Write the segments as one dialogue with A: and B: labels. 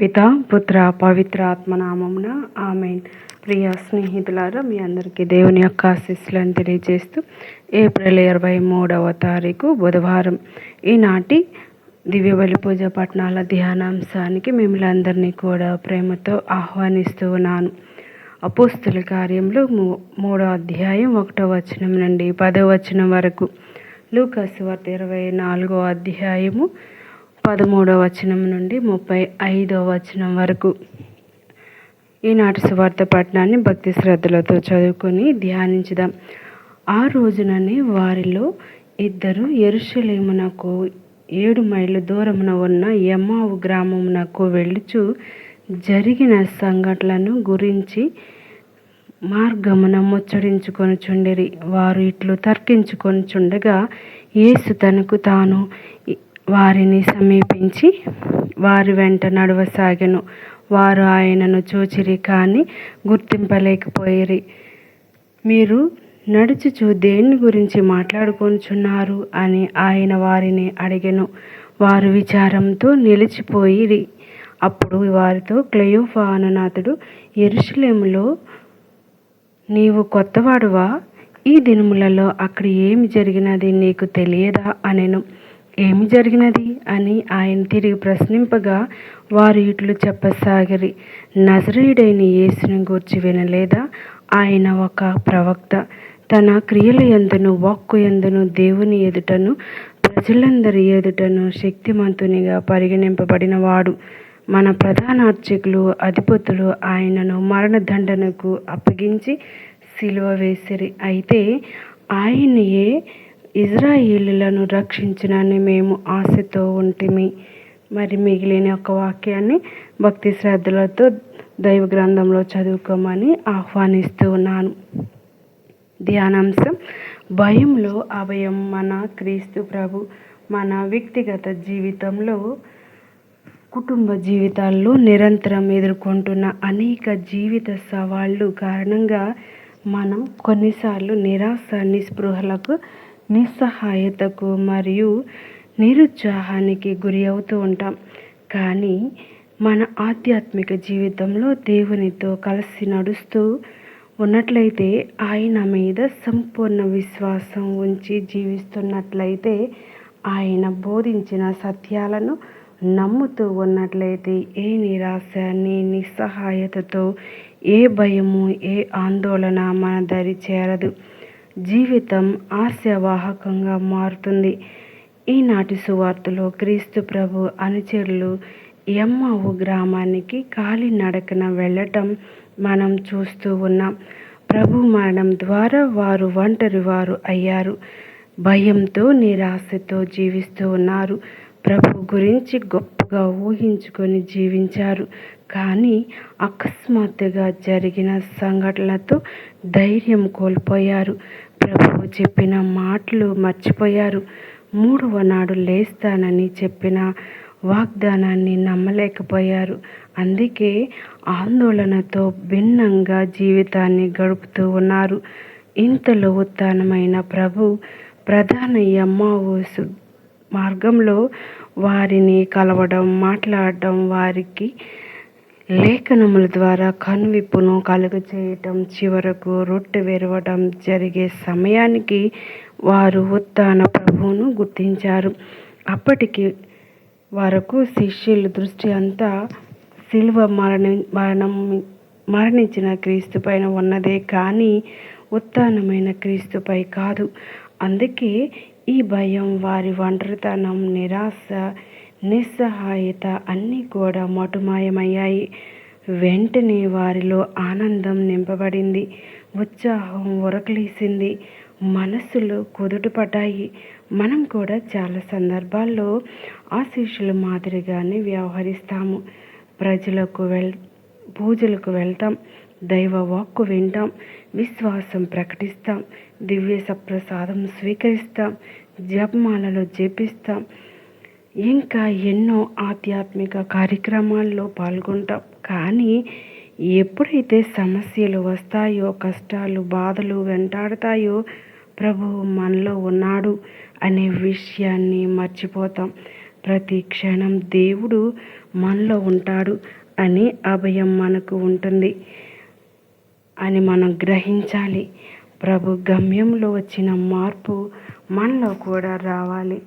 A: పిత పుత్ర పవిత్ర ఆత్మనామమున ఆమెన్. ప్రియ స్నేహితులారా మీ అందరికీ దేవుని యొక్క ఆశీస్సులను తెలియజేస్తూ ఏప్రిల్ ఇరవై మూడవ తారీఖు బుధవారం ఈనాటి దివ్య బలి పూజ పట్టణాల ధ్యానాంశానికి మిమ్మల్ని అందరినీ కూడా ప్రేమతో ఆహ్వానిస్తూ ఉన్నాను. అపోస్తుల కార్యంలో మూ మూడో అధ్యాయం ఒకటో వచనం నుండి పదో వచనం వరకు. లూకాసు వార్త ఇరవై నాలుగో అధ్యాయము పదమూడవ వచనం నుండి ముప్పై ఐదవ వచనం వరకు. ఈనాటి సువార్త పట్టణాన్ని భక్తి శ్రద్ధలతో చదువుకొని ధ్యానించుదాం. ఆ రోజుననే వారిలో ఇద్దరు ఎరుషలేమునకు ఏడు మైళ్ళ దూరమున ఉన్న యమ్మావు గ్రామమునకు వెళ్ళుచు జరిగిన సంఘటనలను గురించి మార్గమున ముచ్చడించుకొని చుండిరి. వారు ఇట్లు తర్కించుకొని చుండగా యేసు తనకు తాను వారిని సమీపించి వారి వెంట నడవసాగెను. వారు ఆయనను చూచిరి కానీ గుర్తింపలేకపోయిరి. మీరు నడుచుచు దేని గురించి మాట్లాడుకొనుచున్నారు అని ఆయన వారిని అడిగెను. వారు విచారంతో నిలిచిపోయిరి. అప్పుడు వారితో క్లయోఫా అనునాథుడు ఎరుషులేములో నీవు కొత్తవాడువా? ఈ దినములలో అక్కడ ఏమి జరిగినది నీకు తెలియదా? అనెను. ఏమి జరిగినది అని ఆయన తిరిగి ప్రశ్నింపగా వారు ఇట్లు చెప్పసాగిరి. నజరేయుడైన యేసుని గూర్చి వినలేదా? ఆయన ఒక ప్రవక్త. తన క్రియల ఎందును వాక్కు ఎందును దేవుని ఎదుటను ప్రజలందరి ఎదుటను శక్తిమంతునిగా పరిగణింపబడినవాడు. మన ప్రధాన అర్చకులు అధిపతులు ఆయనను మరణదండనకు అప్పగించి సిలువ వేసిరి. అయితే ఆయనయే ఇజ్రాయిలులను రక్షించునని మేము ఆశతో ఉంటిమి. మరి మిగిలిన ఒక వాక్యాన్ని భక్తి శ్రద్ధలతో దైవ గ్రంథంలో చదువుకోమని ఆహ్వానిస్తూ ఉన్నాను. ధ్యానాంశం భయంలో అభయం మన క్రీస్తు ప్రభు మన వ్యక్తిగత జీవితంలో కుటుంబ జీవితాల్లో నిరంతరం ఎదుర్కొంటున్న అనేక జీవిత సవాళ్ళు కారణంగా మనం కొన్నిసార్లు నిరాశ నిస్పృహలకు నిస్సహాయతకు మరియు నిరుత్సాహానికి గురి అవుతూ ఉంటాం. కానీ మన ఆధ్యాత్మిక జీవితంలో దేవునితో కలిసి నడుస్తూ ఉన్నట్లయితే ఆయన మీద సంపూర్ణ విశ్వాసం ఉంచి జీవిస్తున్నట్లయితే ఆయన బోధించిన సత్యాలను నమ్ముతూ ఉన్నట్లయితే ఏ నిరాశ నీ నిస్సహాయతతో ఏ భయము ఏ ఆందోళన మన దరి చేరదు. జీవితం ఆశావాహకంగా మారుతుంది. ఈనాటి సువార్తలో క్రీస్తు ప్రభు అనుచరులు ఎమ్మావు గ్రామానికి కాలినడకన వెళ్ళటం మనం చూస్తూ ఉన్నాం. ప్రభు మరణం ద్వారా వారు ఒంటరి వారు అయ్యారు. భయంతో నిరాశతో జీవిస్తూ ఉన్నారు. ప్రభు గురించి గొప్పగా ఊహించుకొని జీవించారు. కానీ అకస్మాత్తుగా జరిగిన సంఘటనలతో ధైర్యం కోల్పోయారు. ప్రభువు చెప్పిన మాటలు మర్చిపోయారు. మూడవ నాడు లేస్తానని చెప్పిన వాగ్దానాన్ని నమ్మలేకపోయారు. అందుకే ఆందోళనతో భిన్నంగా జీవితాన్ని గడుపుతూ ఉన్నారు. ఇంతలో ఉత్తానమైన ప్రభు ప్రధాన ఎమ్మావోసు మార్గంలో వారిని కలవడం మాట్లాడడం వారికి లేఖనముల ద్వారా కనువిప్పును కలుగు చేయటం చివరకు రొట్టె విరవటం జరిగే సమయానికి వారు ఉత్తాన ప్రభువును గుర్తించారు. అప్పటికి వరకు శిష్యుల దృష్టి అంతా శిల్వ మరణ మరణం మరణించిన క్రీస్తు పైన ఉన్నదే కానీ ఉత్తానమైన క్రీస్తుపై కాదు. అందుకే ఈ భయం వారి ఒంటరితనం నిరాశ నిస్సహాయత అన్నీ కూడా మటుమాయమయ్యాయి. వెంటనే వారిలో ఆనందం నింపబడింది. ఉత్సాహం ఉరకలేసింది. మనస్సులు కుదుటపడ్డాయి. మనం కూడా చాలా సందర్భాల్లో ఆశీస్సుల మాదిరిగానే వ్యవహరిస్తాము. ప్రజలకు వెల్ పూజలకు వెళ్తాం. దైవ వాక్కు వింటాం. విశ్వాసం ప్రకటిస్తాం. దివ్య సప్రసాదం స్వీకరిస్తాం. జపమాలలో జపిస్తాం. ఇంకా ఎన్నో ఆధ్యాత్మిక కార్యక్రమాల్లో పాల్గొంటాం. కానీ ఎప్పుడైతే సమస్యలు వస్తాయో కష్టాలు బాధలు వెంటాడతాయో ప్రభువు మనలో ఉన్నాడు అనే విషయాన్ని మర్చిపోతాం. ప్రతి క్షణం దేవుడు మనలో ఉంటాడు అని అభయం మనకు ఉంటుంది అని మనం గ్రహించాలి. ప్రభు గమ్యంలో వచ్చిన మార్పు మనలో కూడా రావాలి.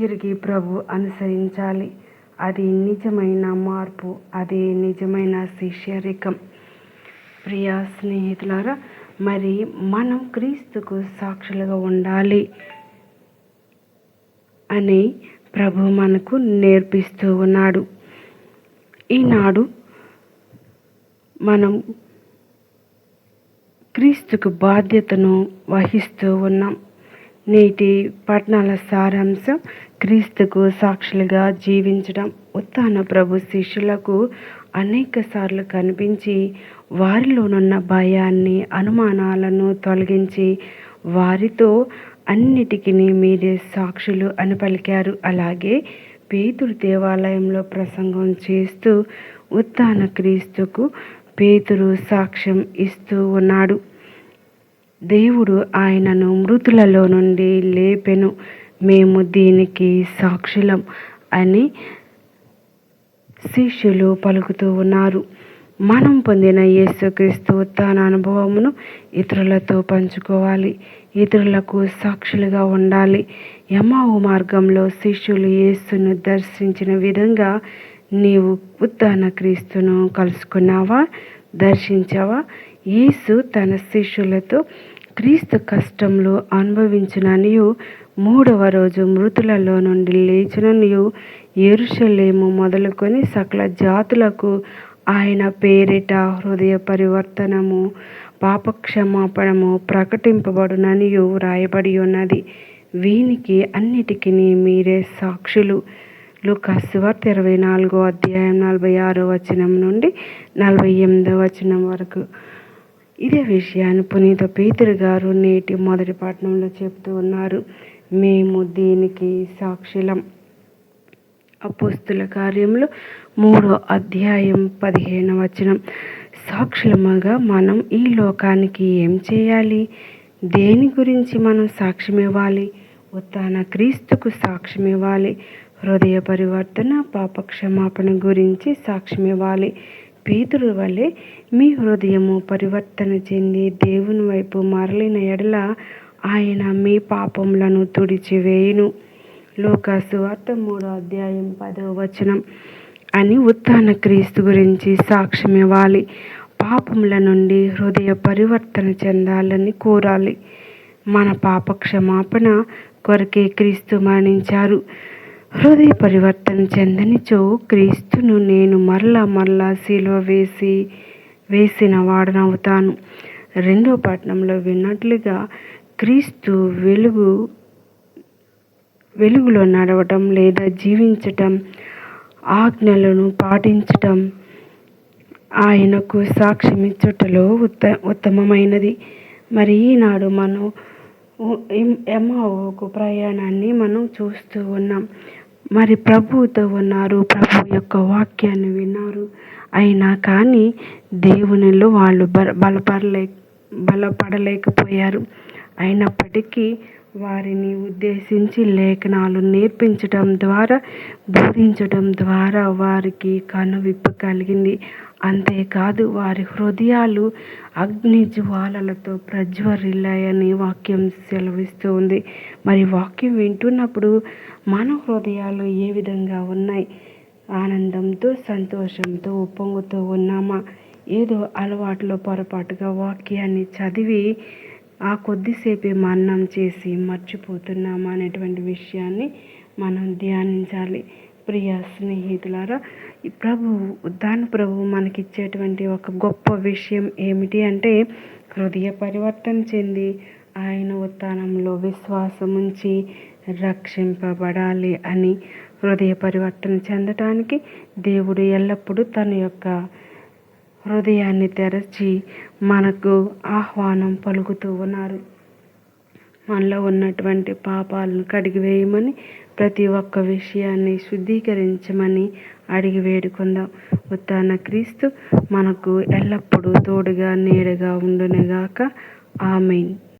A: తిరిగి ప్రభు అనుసరించాలి. అది నిజమైన మార్పు అది నిజమైన శిష్యరికం. ప్రియా స్నేహితులారా మరి మనం క్రీస్తుకు సాక్షులుగా ఉండాలి అని ప్రభు మనకు నేర్పిస్తూ ఉన్నాడు. ఈనాడు మనం క్రీస్తుకు బాధ్యతను వహిస్తూ ఉన్నాం. నేటి పట్టణాల సారాంశం క్రీస్తుకు సాక్షులుగా జీవించడం ఉత్తాన ప్రభు శిష్యులకు అనేక సార్లు కనిపించి వారిలోనున్న భయాన్ని అనుమానాలను తొలగించి వారితో అన్నిటికీ మీరే సాక్షులు అని పలికారు. అలాగే పేతురు దేవాలయంలో ప్రసంగం చేస్తూ ఉత్తాన క్రీస్తుకు పేతురు సాక్ష్యం ఇస్తూ ఉన్నాడు. దేవుడు ఆయనను మృతులలో నుండి లేపెను. మేము దీనికి సాక్షులం అని శిష్యులు పలుకుతూ ఉన్నారు. మనం పొందిన యేసుక్రీస్తు తన అనుభవమును ఇతరులతో పంచుకోవాలి. ఇతరులకు సాక్షులుగా ఉండాలి. యమావు మార్గంలో శిష్యులు యేసును దర్శించిన విధంగా నీవు ఉత్తాన క్రీస్తును కలుసుకున్నావా? దర్శించావా? యేసు తన శిష్యులతో క్రీస్తు కష్టంలో అనుభవించిననియు మూడవ రోజు మృతులలో నుండి లేచిననియు ఎరుషలేము మొదలుకొని సకల జాతులకు ఆయన పేరిట హృదయ పరివర్తనము పాపక్షమాపణము ప్రకటింపబడుననియు వ్రాయబడి ఉన్నది. వీనికి అన్నిటికీ మీరే సాక్షులు. లుకాసువార్త ఇరవై నాలుగో అధ్యాయం నలభై ఆరో వచనం నుండి నలభై ఎనిమిదో వచనం వరకు. ఇదే విషయాన్ని పునీత పేతురు గారు నేటి మొదటి పట్టణంలో చెప్తూ ఉన్నారు. మేము దీనికి సాక్షులం. అపోస్తుల కార్యంలో మూడో అధ్యాయం పదిహేను వచనం. సాక్షులముగా మనం ఈ లోకానికి ఏం చేయాలి? దేని గురించి మనం సాక్ష్యం ఇవ్వాలి ఉత్తాన క్రీస్తుకు సాక్ష్యం ఇవ్వాలి హృదయ పరివర్తన పాపక్షమాపణ గురించి సాక్ష్యం ఇవ్వాలి పీతురు వలె మీ హృదయము పరివర్తన చెంది దేవుని వైపు మరలిన ఎడల ఆయన మీ పాపములను తుడిచివేయును. లోకాసు వార్త మూడో అధ్యాయం పదవ వచనం. అని ఉత్థాన క్రీస్తు గురించి సాక్ష్యం ఇవ్వాలి. పాపముల నుండి హృదయ పరివర్తన చెందాలని కోరాలి. మన పాప క్షమాపణ కొరకే క్రీస్తు మరణించారు. హృదయ పరివర్తన చెందనిచో క్రీస్తును నేను మరలా మరలా శిలువ వేసి వేసిన వాడనవుతాను. రెండో పట్టణంలో విన్నట్లుగా క్రీస్తు వెలుగు వెలుగులో నడవటం లేదా జీవించటం ఆజ్ఞలను పాటించటం ఆయనకు సాక్ష్యం ఇచ్చుటలో ఉత్త ఉత్తమమైనది. మరి ఈనాడు మనం ఎమ్మకు ప్రయాణాన్ని మనం చూస్తూ ఉన్నాం. మరి ప్రభువుతో ఉన్నారు ప్రభు యొక్క వాక్యాన్ని విన్నారు. అయినా కానీ దేవునిలో వాళ్ళు బలపడలే బలపడలేకపోయారు. అయినప్పటికీ వారిని ఉద్దేశించి లేఖనాలు నేర్పించడం ద్వారా బోధించడం ద్వారా వారికి కనువిప్పు కలిగింది. అంతేకాదు వారి హృదయాలు అగ్ని జ్వాలలతో ప్రజ్వరిల్లాయని వాక్యం సెలవిస్తూ ఉంది మరి వాక్యం వింటున్నప్పుడు మన హృదయాలు ఏ విధంగా ఉన్నాయి? ఆనందంతో సంతోషంతో ఉప్పొంగుతూ ఉన్నామా? ఏదో అలవాట్లో పొరపాటుగా వాక్యాన్ని చదివి ఆ కొద్దిసేపే మరణం చేసి మర్చిపోతున్నామా అనేటువంటి విషయాన్ని మనం ధ్యానించాలి. ప్రియ స్నేహితులారా ప్రభు ఉద్దాన ప్రభు మనకిచ్చేటువంటి ఒక గొప్ప విషయం ఏమిటి అంటే హృదయ పరివర్తన చెంది ఆయన ఉత్థానంలో విశ్వాసం ఉంచి రక్షింపబడాలి అని హృదయ పరివర్తన చెందటానికి దేవుడు ఎల్లప్పుడూ తన యొక్క హృదయాన్ని తెరచి మనకు ఆహ్వానం పలుకుతూ ఉన్నారు. మనలో ఉన్నటువంటి పాపాలను కడిగివేయమని ప్రతి ఒక్క విషయాన్ని శుద్ధీకరించమని అడిగి వేడుకుందాం. ఉత్తాన క్రీస్తు మనకు ఎల్లప్పుడూ తోడుగా నీడగా ఉండునుగాక. ఆమెన్.